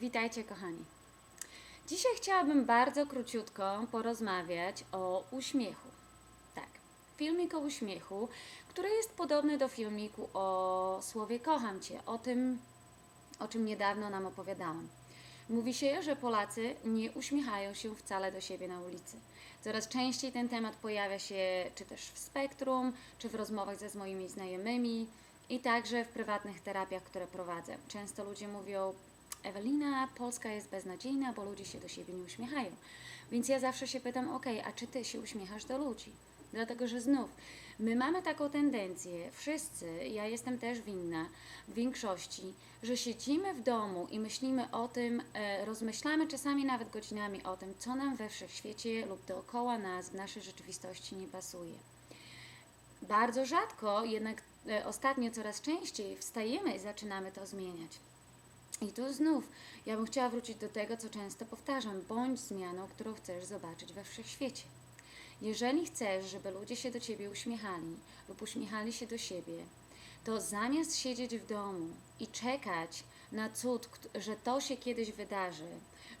Witajcie, kochani. Dzisiaj chciałabym bardzo króciutko porozmawiać o uśmiechu. Tak, filmik o uśmiechu, który jest podobny do filmiku o słowie kocham cię, o tym, o czym niedawno nam opowiadałam. Mówi się, że Polacy nie uśmiechają się wcale do siebie na ulicy. Coraz częściej ten temat pojawia się czy też w spektrum, czy w rozmowach ze moimi znajomymi i także w prywatnych terapiach, które prowadzę. Często ludzie mówią, Ewelina, Polska jest beznadziejna, bo ludzie się do siebie nie uśmiechają. Więc ja zawsze się pytam, ok, a czy ty się uśmiechasz do ludzi? Dlatego, że znów, my mamy taką tendencję, wszyscy, ja jestem też winna, w większości, że siedzimy w domu i myślimy o tym, e, rozmyślamy czasami nawet godzinami o tym, co nam we wszechświecie lub dookoła nas, w naszej rzeczywistości nie pasuje. Bardzo rzadko, jednak e, ostatnio coraz częściej wstajemy i zaczynamy to zmieniać. I tu znów, ja bym chciała wrócić do tego, co często powtarzam: bądź zmianą, którą chcesz zobaczyć we wszechświecie. Jeżeli chcesz, żeby ludzie się do ciebie uśmiechali lub uśmiechali się do siebie, to zamiast siedzieć w domu i czekać na cud, że to się kiedyś wydarzy,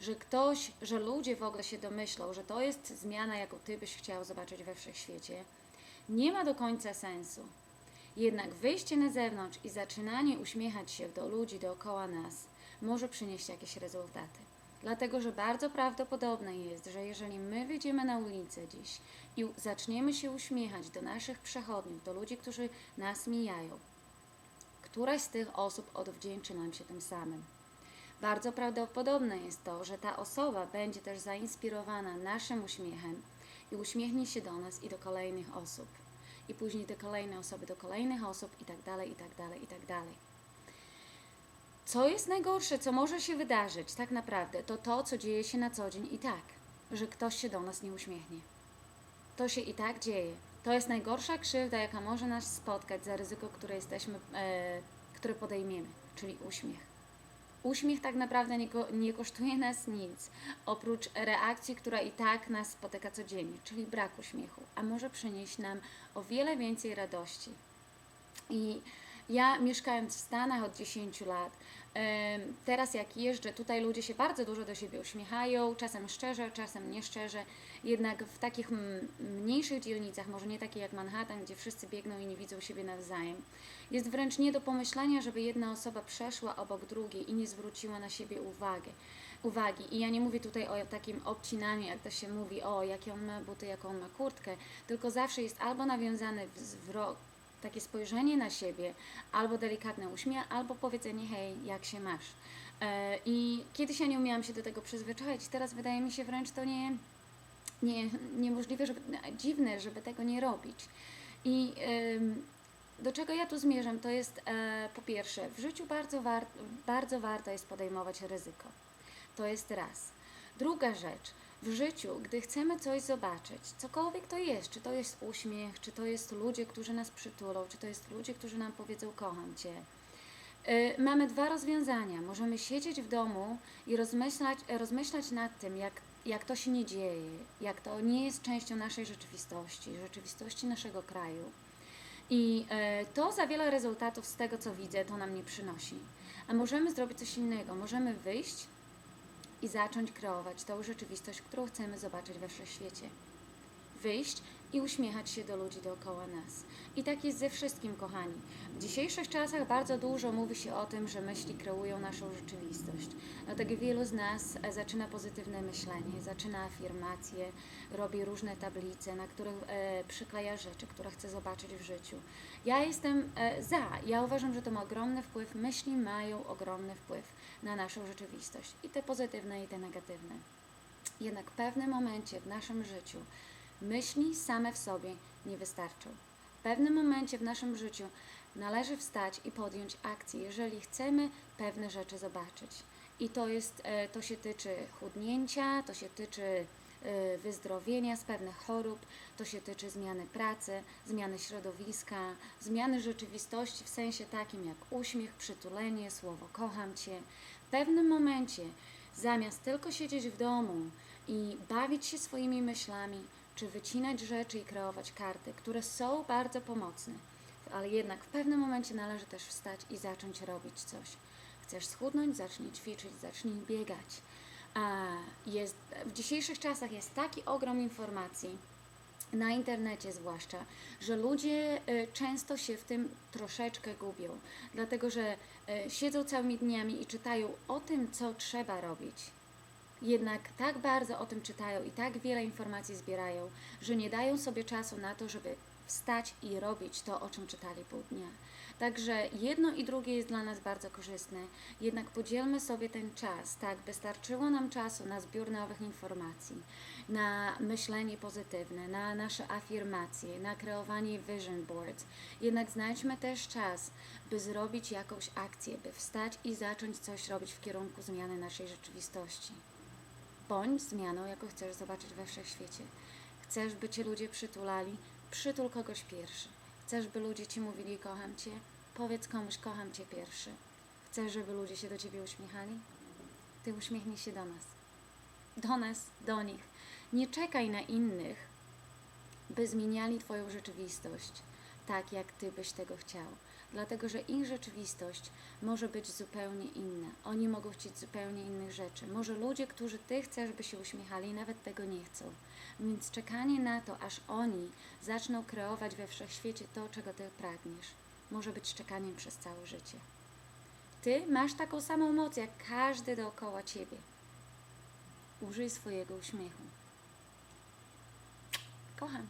że ktoś, że ludzie w ogóle się domyślą, że to jest zmiana, jaką ty byś chciał zobaczyć we wszechświecie, nie ma do końca sensu. Jednak wyjście na zewnątrz i zaczynanie uśmiechać się do ludzi dookoła nas może przynieść jakieś rezultaty. Dlatego, że bardzo prawdopodobne jest, że jeżeli my wyjdziemy na ulicę dziś i zaczniemy się uśmiechać do naszych przechodniów, do ludzi, którzy nas mijają, któraś z tych osób odwdzięczy nam się tym samym. Bardzo prawdopodobne jest to, że ta osoba będzie też zainspirowana naszym uśmiechem i uśmiechnie się do nas i do kolejnych osób. I później do kolejnej osoby, do kolejnych osób i tak dalej, i tak dalej, i tak dalej. Co jest najgorsze, co może się wydarzyć tak naprawdę, to to, co dzieje się na co dzień i tak, że ktoś się do nas nie uśmiechnie. To się i tak dzieje. To jest najgorsza krzywda, jaka może nas spotkać za ryzyko, które jesteśmy, e, które podejmiemy, czyli uśmiech. Uśmiech tak naprawdę nie, nie kosztuje nas nic, oprócz reakcji, która i tak nas spotyka codziennie, czyli brak uśmiechu, a może przynieść nam o wiele więcej radości. I ja mieszkając w Stanach od 10 lat, teraz jak jeżdżę, tutaj ludzie się bardzo dużo do siebie uśmiechają, czasem szczerze, czasem nieszczerze, jednak w takich mniejszych dzielnicach, może nie takie jak Manhattan, gdzie wszyscy biegną i nie widzą siebie nawzajem, jest wręcz nie do pomyślenia, żeby jedna osoba przeszła obok drugiej i nie zwróciła na siebie uwagę. Uwagi. I ja nie mówię tutaj o takim obcinaniu, jak to się mówi, o jakie on ma buty, jaką on ma kurtkę, tylko zawsze jest albo nawiązany wzrok, takie spojrzenie na siebie, albo delikatny uśmiech, albo powiedzenie hej, jak się masz. E, I kiedyś ja nie umiałam się do tego przyzwyczaić, teraz wydaje mi się wręcz to nie, nie, niemożliwe, żeby, dziwne, żeby tego nie robić. I do czego ja tu zmierzam, to jest e, po pierwsze, w życiu bardzo, war, bardzo warto jest podejmować ryzyko. To jest raz. Druga rzecz, w życiu, gdy chcemy coś zobaczyć, cokolwiek to jest, czy to jest uśmiech, czy to jest ludzie, którzy nas przytulą, czy to jest ludzie, którzy nam powiedzą kocham Cię, Y, Mamy dwa rozwiązania. Możemy siedzieć w domu i rozmyślać, rozmyślać nad tym, jak, jak to się nie dzieje, jak to nie jest częścią naszej rzeczywistości, rzeczywistości naszego kraju. I e, to za wiele rezultatów z tego, co widzę, to nam nie przynosi. A możemy zrobić coś innego. Możemy wyjść i zacząć kreować tą rzeczywistość, którą chcemy zobaczyć we wszechświecie. Wyjść i uśmiechać się do ludzi dookoła nas. I tak jest ze wszystkim, kochani. W dzisiejszych czasach bardzo dużo mówi się o tym, że myśli kreują naszą rzeczywistość. Dlatego wielu z nas zaczyna pozytywne myślenie, zaczyna afirmacje, robi różne tablice, na których e, przykleja rzeczy, które chce zobaczyć w życiu. Ja jestem e, za. Ja uważam, że to ma ogromny wpływ. Myśli mają ogromny wpływ na naszą rzeczywistość. I te pozytywne, i te negatywne. Jednak w pewnym momencie w naszym życiu myśli same w sobie nie wystarczą. W pewnym momencie w naszym życiu należy wstać i podjąć akcję, jeżeli chcemy pewne rzeczy zobaczyć. I to, jest, e, to się tyczy chudnięcia, to się tyczy e, wyzdrowienia z pewnych chorób, to się tyczy zmiany pracy, zmiany środowiska, zmiany rzeczywistości w sensie takim jak uśmiech, przytulenie, słowo kocham Cię. W pewnym momencie, zamiast tylko siedzieć w domu i bawić się swoimi myślami, czy wycinać rzeczy i kreować karty, które są bardzo pomocne, ale jednak w pewnym momencie należy też wstać i zacząć robić coś. Chcesz schudnąć? Zacznij ćwiczyć, zacznij biegać. A jest, w dzisiejszych czasach jest taki ogrom informacji, na internecie zwłaszcza, że ludzie y, często się w tym troszeczkę gubią, dlatego że y, siedzą całymi dniami i czytają o tym, co trzeba robić. Jednak tak bardzo o tym czytają i tak wiele informacji zbierają, że nie dają sobie czasu na to, żeby wstać i robić to, o czym czytali pół dnia. Także jedno i drugie jest dla nas bardzo korzystne, jednak podzielmy sobie ten czas, tak, by starczyło nam czasu na zbiór nowych informacji, na myślenie pozytywne, na nasze afirmacje, na kreowanie vision boards. Jednak znajdźmy też czas, by zrobić jakąś akcję, by wstać i zacząć coś robić w kierunku zmiany naszej rzeczywistości. Bądź zmianą, jaką chcesz zobaczyć we wszechświecie. Chcesz, by cię ludzie przytulali? Przytul kogoś pierwszy. Chcesz, by ludzie ci mówili kocham cię? Powiedz komuś kocham cię pierwszy. Chcesz, żeby ludzie się do ciebie uśmiechali? Ty uśmiechnij się do nas. Do nas, do nich. Nie czekaj na innych, by zmieniali Twoją rzeczywistość tak, jak Ty byś tego chciał. Dlatego, że ich rzeczywistość może być zupełnie inna. Oni mogą chcieć zupełnie innych rzeczy. Może ludzie, którzy Ty chcesz, by się uśmiechali, nawet tego nie chcą. Więc czekanie na to, aż oni zaczną kreować we wszechświecie to, czego Ty pragniesz, może być czekaniem przez całe życie. Ty masz taką samą moc, jak każdy dookoła Ciebie. Użyj swojego uśmiechu. Kocham.